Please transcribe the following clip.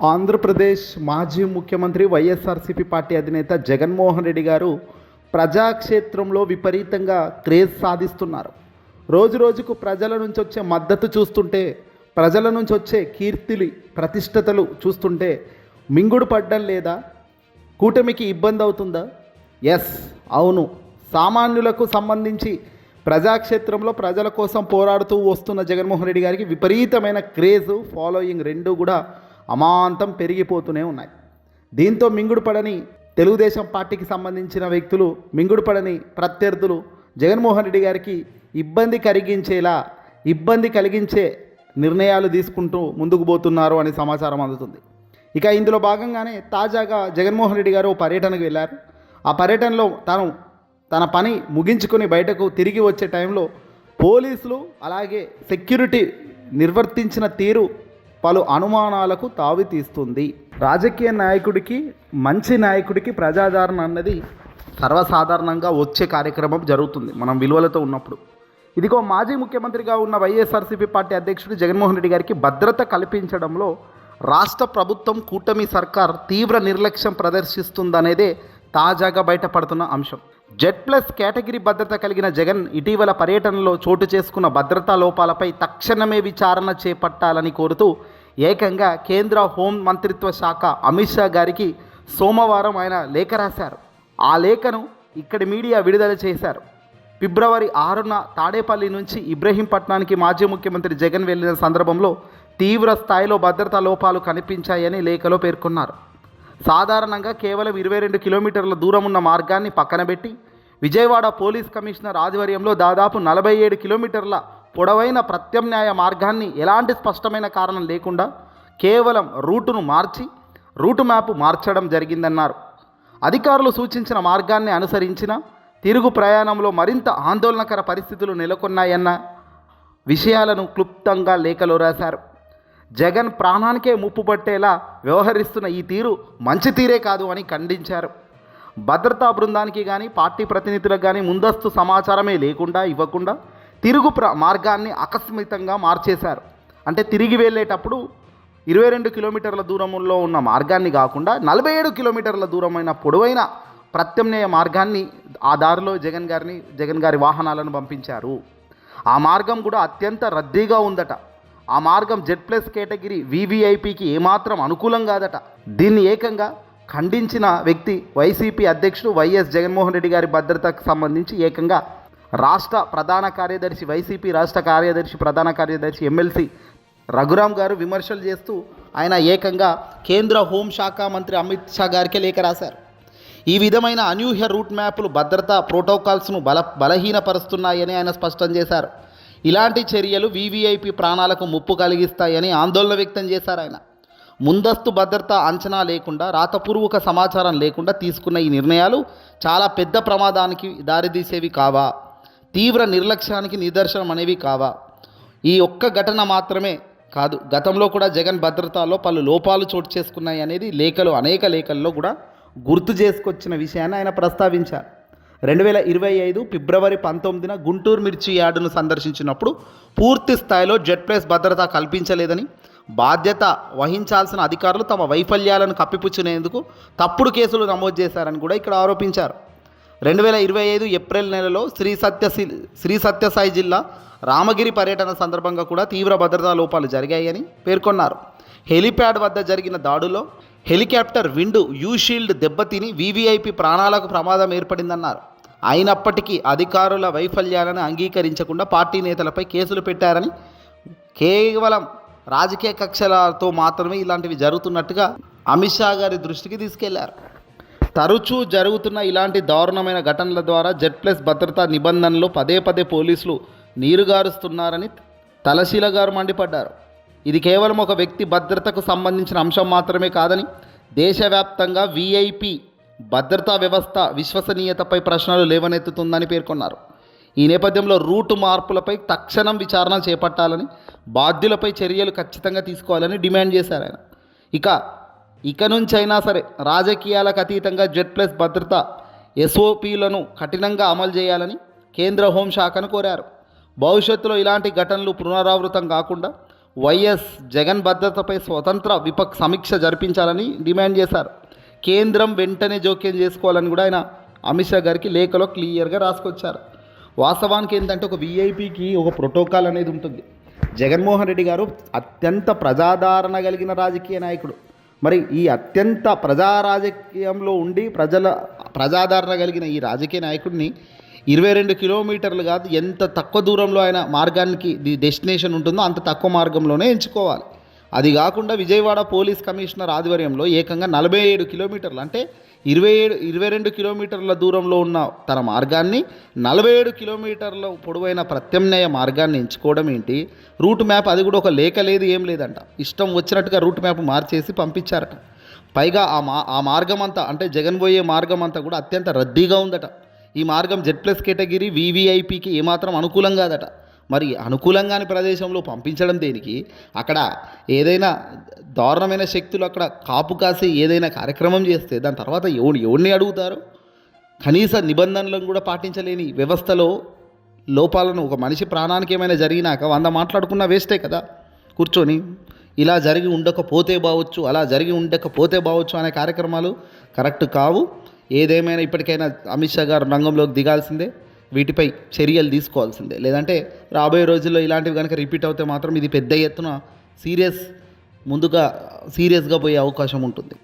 ఆంధ్రప్రదేశ్ మాజీ ముఖ్యమంత్రి వైఎస్ఆర్సీపీ పార్టీ అధినేత జగన్మోహన్ రెడ్డి గారు ప్రజాక్షేత్రంలో విపరీతంగా క్రేజ్ సాధిస్తున్నారు. రోజు రోజుకు ప్రజల నుంచి వచ్చే మద్దతు చూస్తుంటే ప్రజల నుంచి వచ్చే కీర్తిలు ప్రతిష్టతలు చూస్తుంటే మింగుడు పడ్డం లేదా? కూటమికి ఇబ్బంది అవుతుందా? ఎస్ అవును. సామాన్యులకు సంబంధించి ప్రజాక్షేత్రంలో ప్రజల కోసం పోరాడుతూ వస్తున్న జగన్మోహన్ రెడ్డి గారికి విపరీతమైన క్రేజ్ ఫాలోయింగ్ రెండు కూడా అమాంతం పెరిగిపోతూనే ఉన్నాయి. దీంతో మింగుడు పడని తెలుగుదేశం పార్టీకి సంబంధించిన వ్యక్తులు మింగుడు పడని ప్రత్యర్థులు జగన్మోహన్ రెడ్డి గారికి ఇబ్బంది కలిగించేలా ఇబ్బంది కలిగించే నిర్ణయాలు తీసుకుంటూ ముందుకు పోతున్నారు అనే సమాచారం అందుతుంది. ఇక ఇందులో భాగంగానే తాజాగా జగన్మోహన్ రెడ్డి గారు ఓ పర్యటనకు వెళ్ళారు ఆ పర్యటనలో తాను తన పని ముగించుకొని బయటకు తిరిగి వచ్చే టైంలో పోలీసులు అలాగే సెక్యూరిటీ నిర్వర్తించిన తీరు పలు అనుమానాలకు తావితీస్తుంది రాజకీయ నాయకుడికి మంచి నాయకుడికి ప్రజాదరణ అన్నది సర్వసాధారణంగా వచ్చే కార్యక్రమం జరుగుతుంది మనం విలువలతో ఉన్నప్పుడు. ఇదిగో మాజీ ముఖ్యమంత్రిగా ఉన్న వైఎస్ఆర్సీపీ పార్టీ అధ్యక్షుడు జగన్మోహన్ రెడ్డి గారికి భద్రత కల్పించడంలో రాష్ట్ర ప్రభుత్వం కూటమి సర్కార్ తీవ్ర నిర్లక్ష్యం ప్రదర్శిస్తుందనేదే తాజాగా బయటపడుతున్న అంశం. జెడ్ ప్లస్ కేటగిరీ భద్రత కలిగిన జగన్ ఇటీవల పర్యటనలో చోటు చేసుకున్న భద్రతా లోపాలపై తక్షణమే విచారణ చేపట్టాలని కోరుతూ ఏకంగా కేంద్ర హోం మంత్రిత్వ శాఖ అమిత్ షా గారికి సోమవారం ఆయన లేఖ రాశారు. ఆ లేఖను ఇక్కడి మీడియా విడుదల చేశారు. ఫిబ్రవరి ఆరున తాడేపల్లి నుంచి ఇబ్రహీంపట్నానికి మాజీ ముఖ్యమంత్రి జగన్ వెళ్ళిన సందర్భంలో తీవ్ర స్థాయిలో భద్రతా లోపాలు కనిపించాయని లేఖలో పేర్కొన్నారు. సాధారణంగా కేవలం ఇరవై రెండు కిలోమీటర్ల దూరం ఉన్న మార్గాన్ని పక్కనబెట్టి విజయవాడ పోలీస్ కమిషనర్ ఆధ్వర్యంలో దాదాపు నలభై ఏడు కిలోమీటర్ల పొడవైన ప్రత్యామ్నాయ మార్గాన్ని ఎలాంటి స్పష్టమైన కారణం లేకుండా కేవలం రూటును మార్చి రూటు మ్యాప్ మార్చడం జరిగిందన్నారు. అధికారులు సూచించిన మార్గాన్ని అనుసరించిన తిరుగు ప్రయాణంలో మరింత ఆందోళనకర పరిస్థితులు నెలకొన్నాయన్న విషయాలను క్లుప్తంగా లేఖలో రాశారు. జగన్ ప్రాణానికే ముప్పు పట్టేలా వ్యవహరిస్తున్న ఈ తీరు మంచి తీరే కాదు అని ఖండించారు. భద్రతా బృందానికి కానీ పార్టీ ప్రతినిధులకు కానీ ముందస్తు సమాచారమే లేకుండా ఇవ్వకుండా తిరుగు ప్ర మార్గాన్ని అకస్మితంగా మార్చేశారు. అంటే తిరిగి వెళ్ళేటప్పుడు ఇరవై రెండు కిలోమీటర్ల దూరంలో ఉన్న మార్గాన్ని కాకుండా నలభై ఏడు కిలోమీటర్ల దూరమైన పొడవైన ప్రత్యామ్నాయ మార్గాన్ని ఆ దారిలో జగన్ గారిని జగన్ గారి వాహనాలను పంపించారు. ఆ మార్గం కూడా అత్యంత రద్దీగా ఉందట. ఆ మార్గం జెడ్ ప్లస్ కేటగిరీ వీవీఐపీకి ఏమాత్రం అనుకూలం కాదట. దీన్ని ఏకంగా ఖండించిన వ్యక్తి వైసీపీ అధ్యక్షుడు వైఎస్ జగన్మోహన్ రెడ్డి గారి భద్రతకు సంబంధించి ఏకంగా రాష్ట్ర ప్రధాన కార్యదర్శి వైసీపీ రాష్ట్ర కార్యదర్శి ప్రధాన కార్యదర్శి ఎమ్మెల్సీ రఘురామ్ గారు విమర్శలు చేస్తూ ఆయన ఏకంగా కేంద్ర హోంశాఖ మంత్రి అమిత్ షా గారికి లేఖ రాశారు. ఈ విధమైన అనూహ్య రూట్ మ్యాప్లు భద్రతా ప్రోటోకాల్స్ను బల బలహీనపరుస్తున్నాయని ఆయన స్పష్టం చేశారు. ఇలాంటి చర్యలు వీవీఐపీ ప్రాణాలకు ముప్పు కలిగిస్తాయని ఆందోళన వ్యక్తం చేశారు ఆయన. ముందస్తు భద్రత అంచనా లేకుండా రాతపూర్వక సమాచారం లేకుండా తీసుకున్న ఈ నిర్ణయాలు చాలా పెద్ద ప్రమాదానికి దారితీసేవి కావా? తీవ్ర నిర్లక్ష్యానికి నిదర్శనం అనేవి కావా? ఈ ఒక్క ఘటన మాత్రమే కాదు గతంలో కూడా జగన్ భద్రతలో పలు లోపాలు చోటు చేసుకున్నాయి అనేది లేఖలు అనేక లేఖల్లో కూడా గుర్తు చేసుకొచ్చిన విషయాన్ని ఆయన ప్రస్తావించారు. రెండు వేల ఇరవై ఐదు ఫిబ్రవరి పంతొమ్మిదిన గుంటూరు మిర్చి యార్డును సందర్శించినప్పుడు పూర్తి స్థాయిలో జెడ్ ప్లేస్ భద్రత కల్పించలేదని బాధ్యత వహించాల్సిన అధికారులు తమ వైఫల్యాలను కప్పిపుచ్చునేందుకు తప్పుడు కేసులు నమోదు చేశారని కూడా ఇక్కడ ఆరోపించారు. రెండు వేల ఇరవై ఐదు ఏప్రిల్ నెలలో శ్రీ సత్య శ్రీ సత్యసాయి జిల్లా రామగిరి పర్యటన సందర్భంగా కూడా తీవ్ర భద్రతా లోపాలు జరిగాయని పేర్కొన్నారు. హెలిప్యాడ్ వద్ద జరిగిన దాడులో హెలికాప్టర్ విండు యూషీల్డ్ దెబ్బతిని వీవీఐపీ ప్రాణాలకు ప్రమాదం ఏర్పడిందన్నారు. అయినప్పటికీ అధికారుల వైఫల్యాలను అంగీకరించకుండా పార్టీ నేతలపై కేసులు పెట్టారని కేవలం రాజకీయ కక్షలతో మాత్రమే ఇలాంటివి జరుగుతున్నట్టుగా అమిత్ షా గారి దృష్టికి తీసుకెళ్ళారు. తరచూ జరుగుతున్న ఇలాంటి దారుణమైన ఘటనల ద్వారా జెడ్ ప్లస్ భద్రతా నిబంధనలు పదే పదే పోలీసులు నీరుగారుస్తున్నారని తలశీల గారు మండిపడ్డారు. ఇది కేవలం ఒక వ్యక్తి భద్రతకు సంబంధించిన అంశం మాత్రమే కాదని దేశవ్యాప్తంగా వీఐపీ భద్రతా వ్యవస్థ విశ్వసనీయతపై ప్రశ్నలు లేవనెత్తుతుందని పేర్కొన్నారు. ఈ నేపథ్యంలో రూటు మార్పులపై తక్షణం విచారణ చేపట్టాలని బాధ్యులపై చర్యలు ఖచ్చితంగా తీసుకోవాలని డిమాండ్ చేశారు ఆయన. ఇక ఇక నుంచైనా సరే రాజకీయాలకు అతీతంగా జెడ్ ప్లస్ భద్రత ఎస్ఓపీలను కఠినంగా అమలు చేయాలని కేంద్ర హోంశాఖను కోరారు. భవిష్యత్తులో ఇలాంటి ఘటనలు పునరావృతం కాకుండా వైఎస్ జగన్ భద్రతపై స్వతంత్ర విపక్ష సమీక్ష జరిపించాలని డిమాండ్ చేశారు. కేంద్రం వెంటనే జోక్యం చేసుకోవాలని కూడా ఆయన అమిత్ షా గారికి లేఖలో క్లియర్గా రాసుకొచ్చారు. వాస్తవానికి ఏంటంటే ఒక విఐపికి ఒక ప్రోటోకాల్ అనేది ఉంటుంది. జగన్మోహన్ రెడ్డి గారు అత్యంత ప్రజాదరణ కలిగిన రాజకీయ నాయకుడు. మరి ఈ అత్యంత ప్రజా రాజకీయంలో ఉండి ప్రజల ప్రజాదరణ కలిగిన ఈ రాజకీయ నాయకుడిని ఇరవై రెండు కిలోమీటర్లు కాదు ఎంత తక్కువ దూరంలో అయినా మార్గానికి ది డెస్టినేషన్ ఉంటుందో అంత తక్కువ మార్గంలోనే ఎంచుకోవాలి. అది కాకుండా విజయవాడ పోలీస్ కమిషనర్ ఆధ్వర్యంలో ఏకంగా నలభై ఏడు కిలోమీటర్లు అంటే ఇరవై ఏడు ఇరవై రెండు కిలోమీటర్ల దూరంలో ఉన్న తన మార్గాన్ని నలభై ఏడు కిలోమీటర్ల పొడవైన ప్రత్యామ్నాయ మార్గాన్ని ఎంచుకోవడం ఏంటి? రూట్ మ్యాప్ అది కూడా ఒక లేఖ లేదు ఏం లేదంట. ఇష్టం వచ్చినట్టుగా రూట్ మ్యాప్ మార్చేసి పంపించారట. పైగా ఆ మా ఆ మార్గం అంతా అంటే జగన్ పోయే మార్గం అంతా కూడా అత్యంత రద్దీగా ఉందట. ఈ మార్గం జెడ్ ప్లస్ కేటగిరీ వీవీఐపీకి ఏమాత్రం అనుకూలం కాదట. మరి అనుకూలంగాని ప్రదేశంలో పంపించడం దేనికి? అక్కడ ఏదైనా దారుణమైన శక్తులు అక్కడ కాపు కాసి ఏదైనా కార్యక్రమం చేస్తే దాని తర్వాత ఎవడు ఎవడిని అడుగుతారు? కనీస నిబంధనలను కూడా పాటించలేని వ్యవస్థలో లోపాలను ఒక మనిషి ప్రాణానికి ఏమైనా జరిగినాక వంద మాట్లాడుకున్నా వేస్టే కదా. కూర్చొని ఇలా జరిగి ఉండకపోతే బావచ్చు అలా జరిగి ఉండకపోతే బావచ్చు అనే కార్యక్రమాలు కరెక్ట్ కావు. ఏదేమైనా ఇప్పటికైనా అమిత్ షా గారు రంగంలోకి దిగాల్సిందే వీటిపై చర్యలు తీసుకోవాల్సిందే. లేదంటే రాబోయే రోజుల్లో ఇలాంటివి కనుక రిపీట్ అవుతే మాత్రం ఇది పెద్ద ఎత్తున సీరియస్ ముందుగా సీరియస్గా పోయే అవకాశం ఉంటుంది.